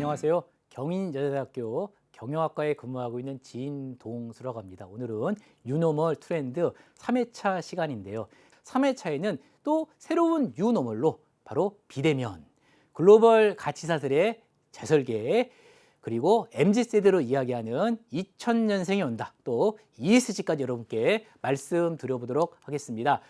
안녕하세요. 경인여자대학교 경영학과에 근무하고 있는 진동수라고 합니다. 오늘은 유노멀 트렌드 3회차 시간인데요. 3회차에는 또 새로운 유노멀로 바로 비대면, 글로벌 가치사들의 재설계, 그리고 MZ세대로 이야기하는 2000년생이 온다. 또 ESG까지 여러분께 말씀드려보도록 하겠습니다.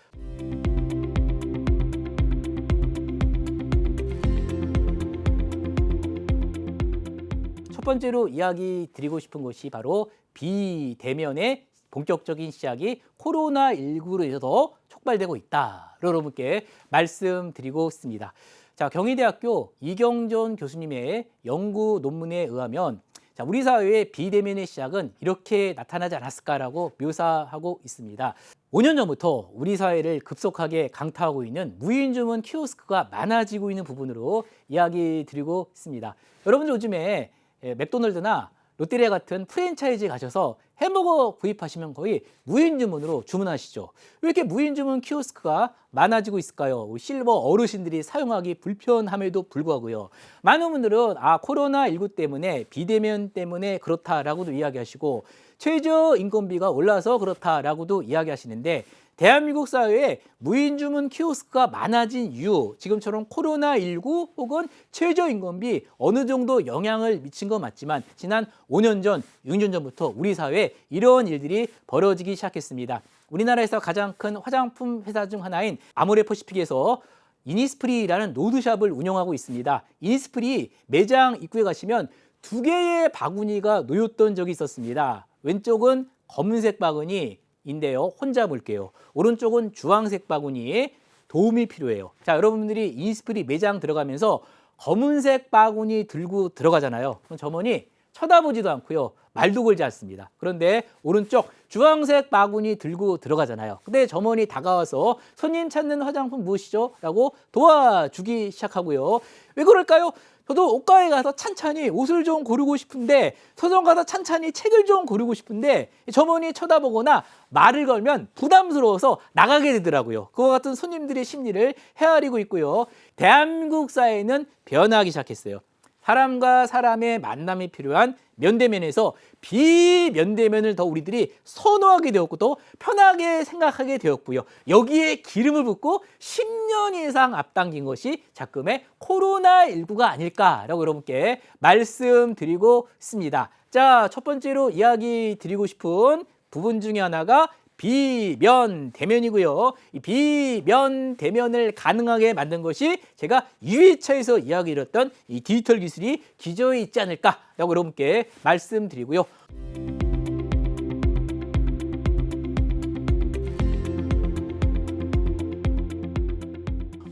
첫 번째로 이야기 드리고 싶은 것이 바로 비대면의 본격적인 시작이 코로나19로 인해서 촉발되고 있다. 여러분께 말씀드리고 있습니다. 자, 경희대학교 이경전 교수님의 연구 논문에 의하면 자, 우리 사회의 비대면의 시작은 이렇게 나타나지 않았을까라고 묘사하고 있습니다. 5년 전부터 우리 사회를 급속하게 강타하고 있는 무인 주문 키오스크가 많아지고 있는 부분으로 이야기 드리고 있습니다. 여러분들 요즘에 예, 맥도날드나 롯데리아 같은 프랜차이즈 가셔서 햄버거 구입하시면 거의 무인 주문으로 주문하시죠. 왜 이렇게 무인 주문 키오스크가 많아지고 있을까요? 실버 어르신들이 사용하기 불편함에도 불구하고요. 많은 분들은 아 코로나 19 때문에 비대면 때문에 그렇다라고도 이야기하시고 최저 인건비가 올라서 그렇다라고도 이야기하시는데 대한민국 사회에 무인 주문 키오스크가 많아진 이유, 지금처럼 코로나19 혹은 최저임금비 어느 정도 영향을 미친 건 맞지만 지난 5년 전, 6년 전부터 우리 사회에 이런 일들이 벌어지기 시작했습니다. 우리나라에서 가장 큰 화장품 회사 중 하나인 아모레퍼시픽에서 이니스프리라는 로드샵을 운영하고 있습니다. 이니스프리 매장 입구에 가시면 두 개의 바구니가 놓였던 적이 있었습니다. 왼쪽은 검은색 바구니, 인데요. 혼자 볼게요. 오른쪽은 주황색 바구니에 도움이 필요해요. 자, 여러분들이 인스프리 매장 들어가면서 검은색 바구니 들고 들어가잖아요. 그럼 점원이 쳐다보지도 않고요. 말도 걸지 않습니다. 그런데 오른쪽 주황색 바구니 들고 들어가잖아요. 근데 점원이 다가와서 손님 찾는 화장품 무엇이죠? 라고 도와주기 시작하고요. 왜 그럴까요? 저도 옷가게 가서 찬찬히 옷을 좀 고르고 싶은데 서점 가서 찬찬히 책을 좀 고르고 싶은데 점원이 쳐다보거나 말을 걸면 부담스러워서 나가게 되더라고요. 그와 같은 손님들의 심리를 헤아리고 있고요. 대한민국 사회는 변하기 시작했어요. 사람과 사람의 만남이 필요한 면대면에서 비면대면을 더 우리들이 선호하게 되었고 또 편하게 생각하게 되었고요. 여기에 기름을 붓고 10년 이상 앞당긴 것이 작금의 코로나19가 아닐까라고 여러분께 말씀드리고 있습니다. 자, 첫 번째로 이야기 드리고 싶은 부분 중에 하나가 비면 대면이고요. 이 비면 대면을 가능하게 만든 것이 제가 2회차에서 이야기 드렸던 이 디지털 기술이 기저에 있지 않을까라고 여러분께 말씀드리고요.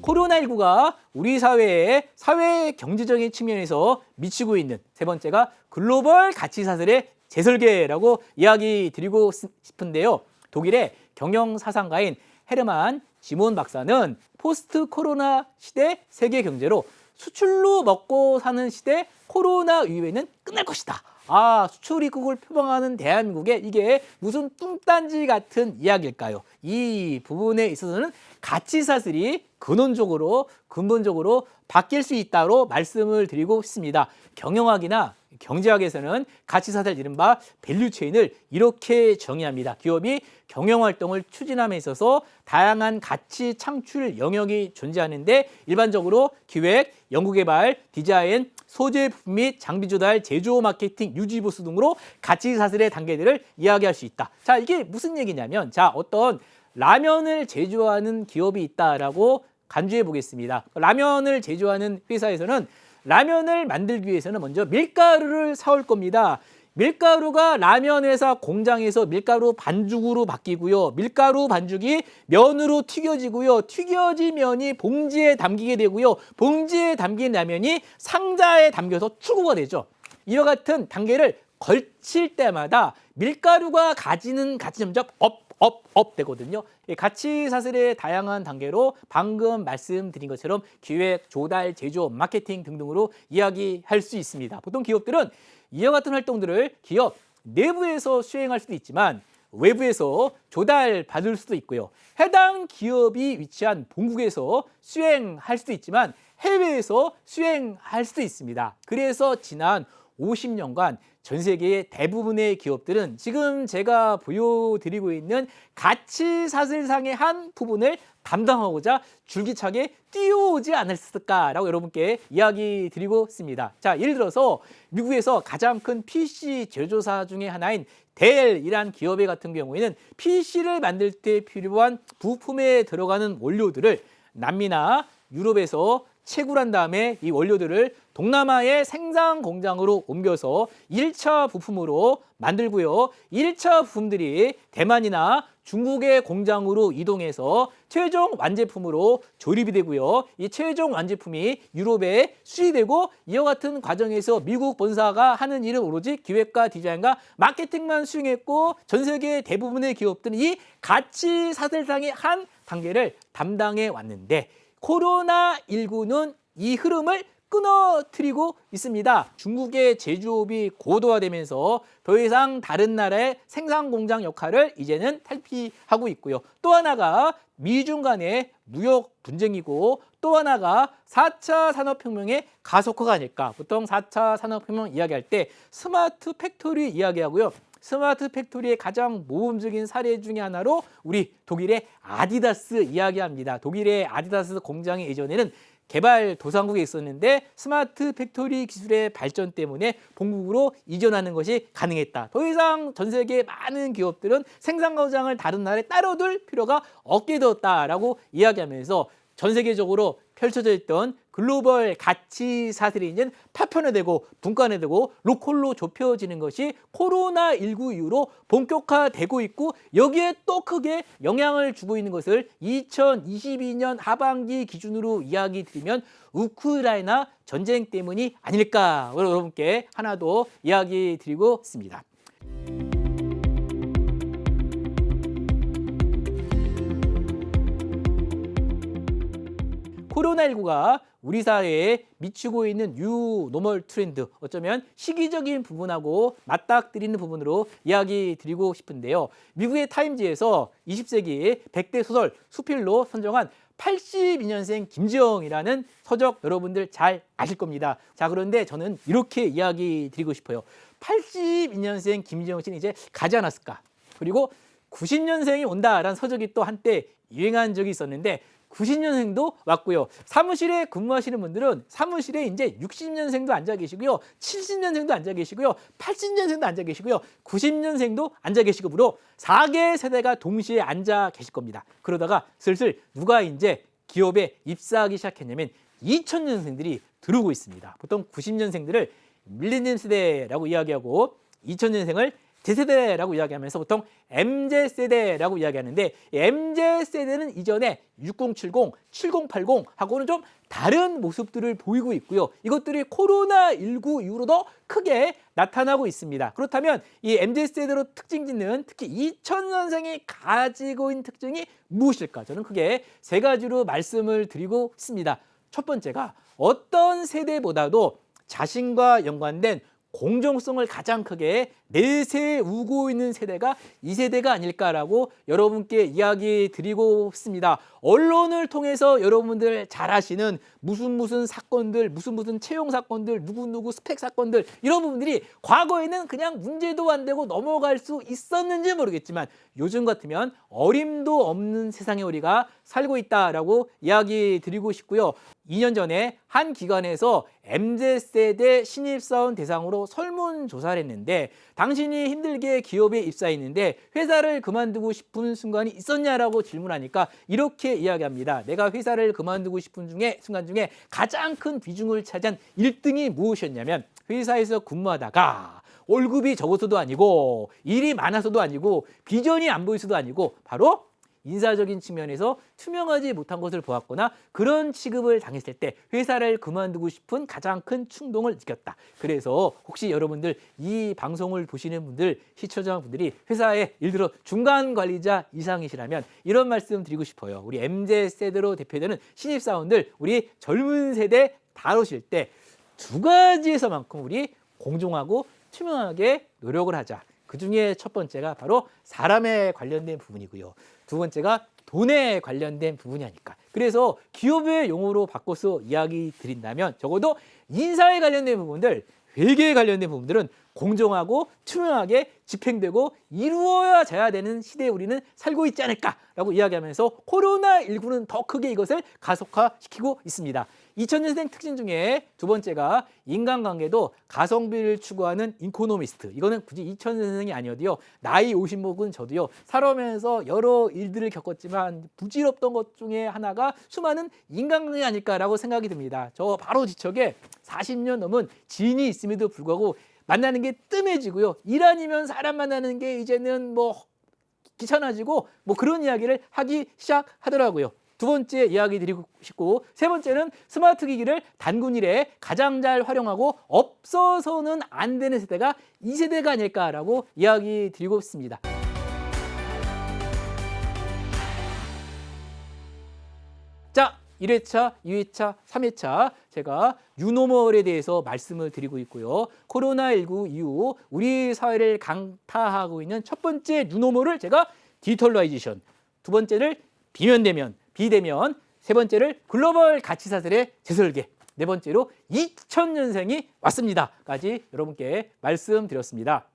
코로나19가 우리 사회에 사회 경제적인 측면에서 미치고 있는 세 번째가 글로벌 가치 사슬의 재설계라고 이야기 드리고 싶은데요. 독일의 경영 사상가인 헤르만 지몬 박사는 포스트 코로나 시대 세계 경제로 수출로 먹고 사는 시대 코로나 이후에는 끝날 것이다. 아, 수출 입국을 표방하는 대한민국에 이게 무슨 뚱딴지 같은 이야기일까요? 이 부분에 있어서는 가치 사슬이 근원적으로 근본적으로 바뀔 수 있다로 말씀을 드리고 싶습니다. 경영학이나 경제학에서는 가치사슬 이른바 밸류체인을 이렇게 정의합니다. 기업이 경영활동을 추진함에 있어서 다양한 가치 창출 영역이 존재하는데 일반적으로 기획, 연구개발, 디자인, 소재 부품 및 장비 조달, 제조 마케팅, 유지 보수 등으로 가치 사슬의 단계들을 이야기할 수 있다. 자, 이게 무슨 얘기냐면 자, 어떤 라면을 제조하는 기업이 있다라고 간주해 보겠습니다. 라면을 제조하는 회사에서는 라면을 만들기 위해서는 먼저 밀가루를 사올 겁니다. 밀가루가 라면 회사 공장에서 밀가루 반죽으로 바뀌고요. 밀가루 반죽이 면으로 튀겨지고요. 튀겨진 면이 봉지에 담기게 되고요. 봉지에 담긴 라면이 상자에 담겨서 출고가 되죠. 이와 같은 단계를 걸칠 때마다 밀가루가 가지는 가치 점점 업, 업, 업 되거든요. 가치 사슬의 다양한 단계로 방금 말씀드린 것처럼 기획, 조달, 제조, 마케팅 등등으로 이야기할 수 있습니다. 보통 기업들은 이와 같은 활동들을 기업 내부에서 수행할 수도 있지만 외부에서 조달 받을 수도 있고요. 해당 기업이 위치한 본국에서 수행할 수도 있지만 해외에서 수행할 수도 있습니다. 그래서 지난 50년간 전 세계의 대부분의 기업들은 지금 제가 보여드리고 있는 가치 사슬상의 한 부분을 담당하고자 줄기차게 뛰어오지 않았을까라고 여러분께 이야기 드리고 있습니다. 자, 예를 들어서 미국에서 가장 큰 PC 제조사 중에 하나인 델이란 기업의 같은 경우에는 PC를 만들 때 필요한 부품에 들어가는 원료들을 남미나 유럽에서 채굴한 다음에 이 원료들을 동남아의 생산 공장으로 옮겨서 일차 부품으로 만들고요. 일차 부품들이 대만이나 중국의 공장으로 이동해서 최종 완제품으로 조립이 되고요. 이 최종 완제품이 유럽에 수입되고 이와 같은 과정에서 미국 본사가 하는 일은 오로지 기획과 디자인과 마케팅만 수행했고 전 세계 대부분의 기업들은 이 가치 사슬상의 한 단계를 담당해 왔는데 코로나19는 이 흐름을 끊어뜨리고 있습니다. 중국의 제조업이 고도화되면서 더 이상 다른 나라의 생산 공장 역할을 이제는 탈피하고 있고요. 또 하나가 미중 간의 무역 분쟁이고 또 하나가 4차 산업혁명의 가속화가 아닐까. 보통 4차 산업혁명 이야기할 때 스마트 팩토리 이야기하고요. 스마트 팩토리의 가장 모범적인 사례 중에 하나로 우리 독일의 아디다스 이야기합니다. 독일의 아디다스 공장이 예전에는 개발 도상국에 있었는데 스마트 팩토리 기술의 발전 때문에 본국으로 이전하는 것이 가능했다. 더 이상 전 세계 많은 기업들은 생산 공장을 다른 나라에 따로 둘 필요가 없게 되었다라고 이야기하면서 전 세계적으로 펼쳐져 있던 글로벌 가치 사슬이 이제 파편화되고 분간화되고 로컬로 좁혀지는 것이 코로나19 이후로 본격화되고 있고 여기에 또 크게 영향을 주고 있는 것을 2022년 하반기 기준으로 이야기 드리면 우크라이나 전쟁 때문이 아닐까 여러분께 하나 더 이야기 드리고 있습니다. 코로나19가 우리 사회에 미치고 있는 뉴 노멀 트렌드 어쩌면 시기적인 부분하고 맞닥뜨리는 부분으로 이야기 드리고 싶은데요. 미국의 타임지에서 20세기 100대 소설 수필로 선정한 82년생 김지영이라는 서적 여러분들 잘 아실 겁니다. 자, 그런데 저는 이렇게 이야기 드리고 싶어요. 82년생 김지영 씨는 이제 가지 않았을까? 그리고 90년생이 온다라는 서적이 또 한때 유행한 적이 있었는데 90년생도 왔고요. 사무실에 근무하시는 분들은 사무실에 이제 60년생도 앉아 계시고요. 70년생도 앉아 계시고요. 80년생도 앉아 계시고요. 90년생도 앉아 계시고로 4개 세대가 동시에 앉아 계실 겁니다. 그러다가 슬슬 누가 이제 기업에 입사하기 시작했냐면 2000년생들이 들어오고 있습니다. 보통 90년생들을 밀레니엄 세대라고 이야기하고 2000년생을 Z세대라고 이야기하면서 보통 MZ세대라고 이야기하는데 MZ세대는 이전에 6070, 7080하고는 좀 다른 모습들을 보이고 있고요. 이것들이 코로나19 이후로도 크게 나타나고 있습니다. 그렇다면 이 MZ세대로 특징 짓는 특히 2000년생이 가지고 있는 특징이 무엇일까? 저는 크게 세 가지로 말씀을 드리고 있습니다. 첫 번째가 어떤 세대보다도 자신과 연관된 공정성을 가장 크게 내세우고 있는 세대가 이 세대가 아닐까라고 여러분께 이야기 드리고 싶습니다. 언론을 통해서 여러분들 잘 아시는 무슨 무슨 사건들, 무슨 무슨 채용 사건들, 누구누구 스펙 사건들 이런 부분들이 과거에는 그냥 문제도 안 되고 넘어갈 수 있었는지 모르겠지만 요즘 같으면 어림도 없는 세상에 우리가 살고 있다라고 이야기 드리고 싶고요. 2년 전에 한 기관에서 MZ세대 신입사원 대상으로 설문조사를 했는데 당신이 힘들게 기업에 입사했는데 회사를 그만두고 싶은 순간이 있었냐라고 질문하니까 이렇게 이야기합니다. 내가 회사를 그만두고 싶은 중에 순간 중에 가장 큰 비중을 차지한 1등이 무엇이었냐면 회사에서 근무하다가 월급이 적어서도 아니고 일이 많아서도 아니고 비전이 안 보이서도 아니고 바로 인사적인 측면에서 투명하지 못한 것을 보았거나 그런 취급을 당했을 때 회사를 그만두고 싶은 가장 큰 충동을 느꼈다. 그래서 혹시 여러분들 이 방송을 보시는 분들 시청자분들이 회사에 예를 들어 중간 관리자 이상이시라면 이런 말씀 드리고 싶어요. 우리 MZ 세대로 대표되는 신입 사원들 우리 젊은 세대 다루실 때 두 가지에서만큼 우리 공정하고 투명하게 노력을 하자. 그 중에 첫 번째가 바로 사람에 관련된 부분이고요. 두 번째가 돈에 관련된 부분이 아닐까. 그래서 기업의 용어로 바꿔서 이야기 드린다면 적어도 인사에 관련된 부분들, 회계에 관련된 부분들은 공정하고 투명하게 집행되고 이루어져야 되는 시대에 우리는 살고 있지 않을까라고 이야기하면서 코로나19는 더 크게 이것을 가속화시키고 있습니다. 2000년생 특징 중에 두 번째가 인간관계도 가성비를 추구하는 인코노미스트. 이거는 굳이 2000년생이 아니어도요. 나이 50먹은 저도요. 살아오면서 여러 일들을 겪었지만 부질없던 것 중에 하나가 수많은 인간관계 아닐까라고 생각이 듭니다. 저 바로 지척에 40년 넘은 지인이 있음에도 불구하고 만나는 게 뜸해지고요. 일 아니면 사람 만나는 게 이제는 뭐 귀찮아지고 뭐 그런 이야기를 하기 시작하더라고요. 두 번째 이야기 드리고 싶고 세 번째는 스마트 기기를 단군 일에 가장 잘 활용하고 없어서는 안 되는 세대가 이 세대가 아닐까라고 이야기 드리고 싶습니다. 자, 1회차, 2회차, 3회차 제가 유노멀에 대해서 말씀을 드리고 있고요. 코로나19 이후 우리 사회를 강타하고 있는 첫 번째 유노멀을 제가 디지털라이제이션, 두 번째를 비면대면, 비대면, 세 번째를 글로벌 가치 사슬의 재설계, 네 번째로 2000년생이 왔습니다까지 여러분께 말씀드렸습니다.